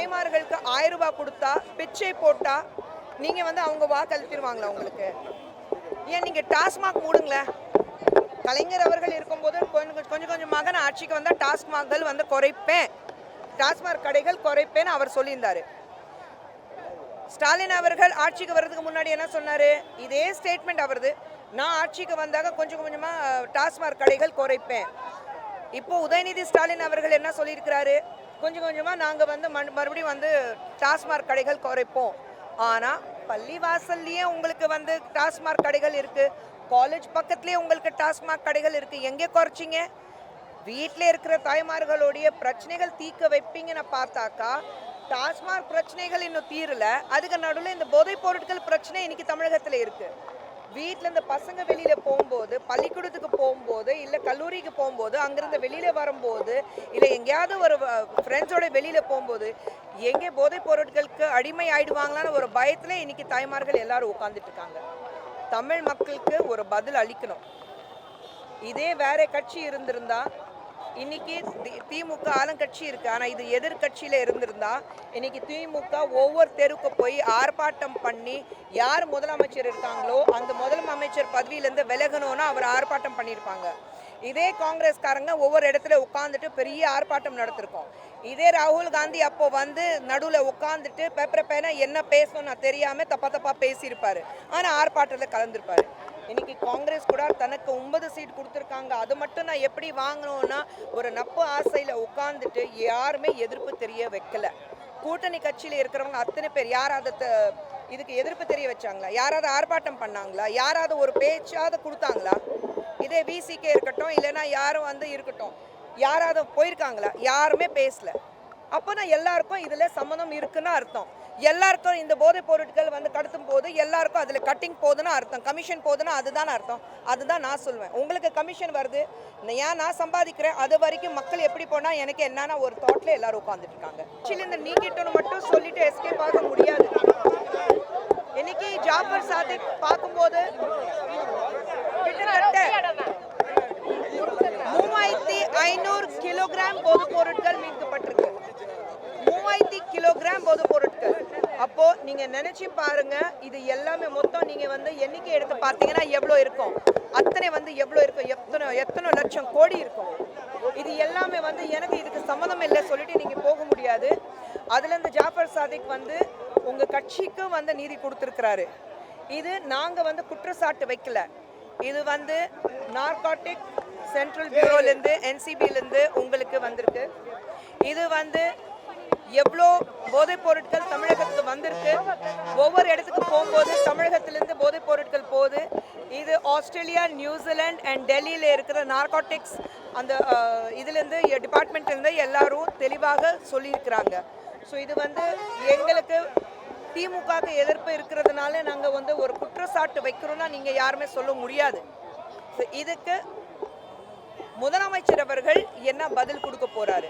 தாய்மார்களுக்கு ஆயிரம் ரூபாய் கொடுத்தா பிச்சை போட்டா நீங்க வந்து அவங்க வாக்களித்திருவாங்களா உங்களுக்கு? ஏன் நீங்க டாஸ்மாக் மூடுங்களேன். கலைஞர் அவர்கள் இருக்கும்போது கொஞ்சம் கொஞ்சம் கொஞ்சமாக நான் ஆட்சிக்கு வந்தால் டாஸ்மாக்கள் வந்து குறைப்பேன். டாஸ்மாக் கடைகள் குறைப்பேன்னு அவர் சொல்லியிருந்தாரு. ஸ்டாலின் அவர்கள் ஆட்சிக்கு வர்றதுக்கு முன்னாடி என்ன சொன்னார்? இதே ஸ்டேட்மெண்ட் அவரது. நான் ஆட்சிக்கு வந்தாக கொஞ்சம் கொஞ்சமா டாஸ்மாக் கடைகள் குறைப்பேன். இப்போ உதயநிதி ஸ்டாலின் அவர்கள் என்ன சொல்லியிருக்கிறாரு? கொஞ்சம் கொஞ்சமாக நாங்கள் வந்து மறு- மறுபடியும் வந்து டாஸ்மாக் கடைகள் குறைப்போம். ஆனால் பள்ளி வாசல்லையே உங்களுக்கு வந்து டாஸ்மாக் கடைகள் இருக்குது காலேஜ் பக்கத்துலேயே உங்களுக்கு டாஸ்மாக் கடைகள் இருக்குது எங்கே குறைச்சிங்க? வீட்டில் இருக்கிற தாய்மார்களுடைய பிரச்சனைகள் தீர்க்க வைப்பீங்கன்னு பார்த்தாக்கா டாஸ்மாக் பிரச்சனைகள் இன்னும் தீரல. அதுக்கு நடுவில் இந்த போதைப் பொருட்கள் பிரச்சனை இன்னைக்கு தமிழகத்தில் இருக்குது வீட்டில் இந்த பசங்க வெளியில் போகும்போது பள்ளிக்கூடத்துக்கு போகும்போது இல்லை கல்லூரிக்கு போகும்போது அங்கேருந்து வெளியில் வரும்போது இல்லை எங்கேயாவது ஒரு ஃப்ரெண்ட்ஸோட வெளியில் போகும்போது எங்கே போதைப் பொருட்களுக்கு அடிமை ஆயிடுவாங்களான்னு ஒரு பயத்தில் இன்னைக்கு தாய்மார்கள் எல்லாரும் உட்காந்துட்டு இருக்காங்க. தமிழ் மக்களுக்கு ஒரு பதில் அளிக்கணும். இதே வேற கட்சி இருந்திருந்தா இன்னைக்கு தி- திமுக ஆளுங்கட்சி இருக்கு. ஆனா இது எதிர்கட்சியில இருந்திருந்தா இன்னைக்கு திமுக ஒவ்வொரு தெருவுக்கு போய் ஆர்ப்பாட்டம் பண்ணி யார் முதலமைச்சர் இருக்காங்களோ அந்த முதலமைச்சர் பதவியிலேருந்து விலகணும்னா அவர் ஆர்ப்பாட்டம் பண்ணியிருப்பாங்க. இதே காங்கிரஸ்காரங்க ஒவ்வொரு இடத்துல உட்காந்துட்டு பெரிய ஆர்ப்பாட்டம் நடத்திருக்கோம். இதே ராகுல் காந்தி அப்போ வந்து நடுவில் உட்காந்துட்டு பேப்பரை பேனா என்ன பேசணும் நான் தெரியாம தப்பா தப்பா பேசியிருப்பாரு. ஆனால் ஆர்ப்பாட்டத்தில் கலந்துருப்பாரு. இன்னைக்கு காங்கிரஸ் கூட தனக்கு ஒன்பது சீட் கொடுத்துருக்காங்க. அது மட்டும் நான் எப்படி வாங்கணும்னா ஒரு நப்பு ஆசையில் உட்காந்துட்டு யாருமே எதிர்ப்பு தெரிய வைக்கல. கூட்டணி கட்சியில் இருக்கிறவங்க அத்தனை பேர் யாராவது த- இதுக்கு எதிர்ப்பு தெரிய வச்சாங்களா? யாராவது ஆர்ப்பாட்டம் பண்ணாங்களா? யாராவது ஒரு பேச்சாவது கொடுத்தாங்களா? இதே விசிகே இருக்கட்டும் இல்லைன்னா யாரும் வந்து இருக்கட்டும் யாராவது போயிருக்காங்களா? யாருமே பேசல. அப்போ நான் எல்லாருக்கும் இதில் சம்மந்தம் இருக்குன்னு அர்த்தம். எல்லாருக்கும் இந்த போதைப் பொருட்கள் வந்து கடத்தும் போது எல்லாருக்கும் அதில் கட்டிங் போகுதுன்னு அர்த்தம். கமிஷன் போகுதுன்னா அதுதான் அர்த்தம். அதுதான் நான் சொல்லுவேன் உங்களுக்கு கமிஷன் வருது. ஏன் நான் சம்பாதிக்கிறேன்? அது வரைக்கும் மக்கள் எப்படி போனால் எனக்கு என்னன்னா ஒரு தாட்டில் எல்லாரும் உட்காந்துட்டு இருக்காங்க. ஆக்சுவலி இந்த நீக்கிட்டோன்னு மட்டும் சொல்லிட்டு எஸ்கேப் ஆக முடியாது. இன்னைக்கு ஜாஃபர் சாதிக் பார்க்கும்போது மூவாயிரத்தி ஐநூறு கிலோகிராம் போது பொருட்கள் மீட்கப்பட்டிருக்கு. மூவாயிரத்தி கிலோகிராம் போது பொருட்கள் நீங்க நினைச்சு பாருங்க இது எல்லாமே மொத்தம் நீங்க வந்து எண்ணிக்கை எடுத்து பார்த்தீங்கன்னா எவ்வளோ இருக்கும்? அத்தனை வந்து எவ்வளோ இருக்கும்? எத்தனை எத்தனை லட்சம் கோடி இருக்கும்? இது எல்லாமே வந்து எனக்கு இதுக்கு சம்மந்தம் இல்லை சொல்லிட்டு நீங்க போக முடியாது. அதுல இருந்து ஜாஃபர் சாதிக் வந்து உங்க கட்சிக்கும் வந்து நீதி கொடுத்துருக்கிறாரு. இது நாங்க வந்து குற்றச்சாட்டு வைக்கல. இது வந்து நார்காட்டிக் சென்ட்ரல் பியூரோலேருந்து என்சிபிலேருந்து உங்களுக்கு வந்திருக்கு. இது வந்து எவ்வளோ போதைப் பொருட்கள் தமிழகத்துக்கு வந்திருக்கு? ஒவ்வொரு இடத்துக்கு போகும்போது தமிழகத்திலேருந்து போதைப் பொருட்கள் போகுது. இது ஆஸ்திரேலியா நியூசிலாந்து அண்ட் டெல்லியில் இருக்கிற நார்காட்டிக்ஸ் அந்த இதுலேருந்து டிபார்ட்மெண்ட்லேருந்து எல்லாரும் தெளிவாக சொல்லியிருக்கிறாங்க. ஸோ இது வந்து எங்களுக்கு திமுகவுக்கு எதிர்ப்பு இருக்கிறதுனால நாங்கள் வந்து ஒரு குற்றச்சாட்டு வைக்கிறோம்னா நீங்கள் யாருமே சொல்ல முடியாது. இதுக்கு முதலமைச்சர் அவர்கள் என்ன பதில் கொடுக்க போகிறாரு